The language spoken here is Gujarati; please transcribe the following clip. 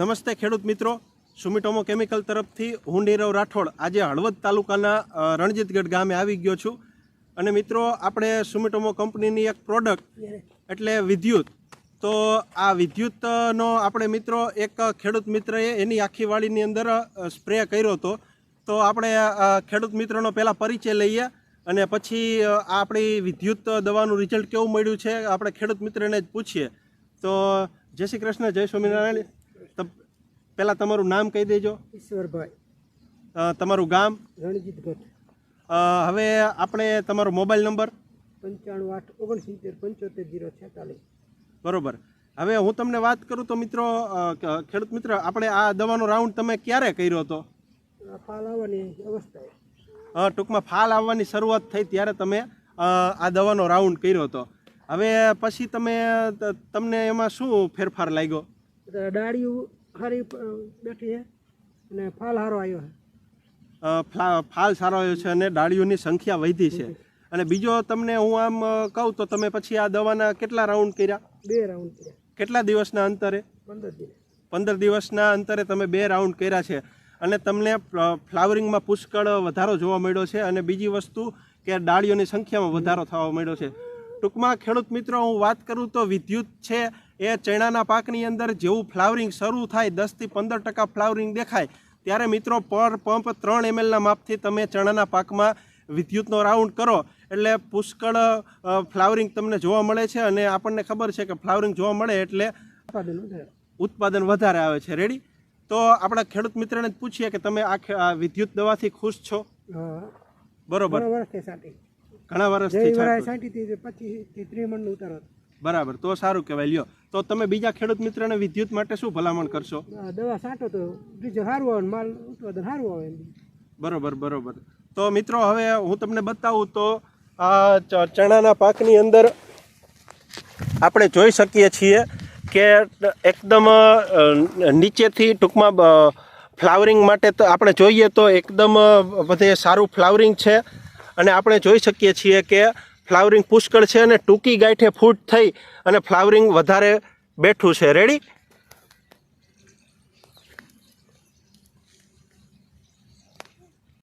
નમસ્તે ખેડૂત મિત્રો. સુમિટોમો કેમિકલ તરફથી હું નીરવ રાઠોડ. આજે હળવદ તાલુકાના રણજીતગઢ ગામે આવી ગયો છું. અને મિત્રો, આપણે સુમિટોમો કંપનીની એક પ્રોડક્ટ એટલે વિદ્યુત. તો આ વિદ્યુતનો આપણે મિત્રો, એક ખેડૂત મિત્રએ એની આખી વાડીની અંદર સ્પ્રે કર્યો હતો. તો આપણે ખેડૂત મિત્રનો પહેલાં પરિચય લઈએ અને પછી આપણી વિદ્યુત દવાનું રિઝલ્ટ કેવું મળ્યું છે, આપણે ખેડૂત મિત્રને જ પૂછીએ. તો જય શ્રી કૃષ્ણ, જય સ્વામિનારાયણ. પહેલાં તમારું નામ કહી દેજો. ઈશ્વરભાઈ. તમારું ગામ? રણજીત ભટ્ટ હવે આપણે તમારો મોબાઈલ નંબર? પંચાણું આઠ ઓગણસિત્તેર પંચોતેર જીરો છેતાલીસ. બરોબર. હવે હું તમને વાત કરું તો મિત્રો ખેડૂત મિત્ર આપણે આ દવાનો રાઉન્ડ તમે ક્યારે કર્યો હતો? ફાલ આવવાની અવસ્થા ટૂંકમાં ફાલ આવવાની શરૂઆત થઈ ત્યારે તમે આ દવાનો રાઉન્ડ કર્યો હતો. હવે પછી તમે તમને એમાં શું ફેરફાર લાગ્યો? એટલે અ, બેઠી છે અને ફાલ સારો આવ્યો છે ફાલ સારો આવ્યો છે અને ડાળીઓની સંખ્યા વધી છે. અને બીજો તમને હું આમ કહું તો તમે પછી આ દવાના કેટલા રાઉન્ડ કર્યા? બે રાઉન્ડ કર્યા. કેટલા દિવસના અંતરે? પંદર દિવસ. પંદર દિવસના અંતરે તમે બે રાઉન્ડ કર્યા છે. અને તમને ફ્લાવરિંગમાં પુષ્કળ વધારો જોવા મળ્યો છે અને બીજી વસ્તુ કે ડાળીઓની સંખ્યામાં વધારો થવા મળ્યો છે. ટૂંકમાં ખેડૂત મિત્રો હું વાત કરું તો વિદ્યુત છે એ ચણાના પાકની અંદર જેવું ફ્લાવરિંગ શરૂ થાય દસથી પંદર ટકા ફ્લાવરિંગ દેખાય ત્યારે મિત્રો પર પંપ ત્રણ એમએલના માપથી તમે ચણાના પાકમાં વિદ્યુતનો રાઉન્ડ કરો. એટલે પુષ્કળ ફ્લાવરિંગ તમને જોવા મળે છે અને આપણને ખબર છે કે ફ્લાવરિંગ જોવા મળે એટલે ઉત્પાદન વધારે. આવે છે. રેડી તો આપણા ખેડૂત મિત્રને જ પૂછીએ કે તમે આ વિદ્યુત દવાથી ખુશ છો? બરોબર. ઘણા વર્ષથી પચીસથી ત્રીસ મણનો ઉતારો. બરાબર તો સારું કહેવાય. લ્યો તો તમે બીજા ખેડૂત મિત્રને વિદ્યુત માટે શું ભલામણ કરશો? દવા સાટો તો બીજો સારું આવે માલ ઉત્પાદન સારું આવે. બરોબર બરોબર. તો મિત્રો હવે હું તમને બતાવું તો આ ચણાના પાકની અંદર આપણે જોઈ શકીએ છીએ કે એકદમ નીચેથી ટૂંકમાં ફ્લાવરિંગ માટે તો આપણે જોઈએ તો એકદમ બધે સારું ફ્લાવરિંગ છે. અને આપણે જોઈ શકીએ છીએ કે ફ્લાવરિંગ પુષ્કળ છે અને ટૂંકી ગાંઠે ફૂટ થઈ અને ફ્લાવરિંગ વધારે બેઠું છે. રેડી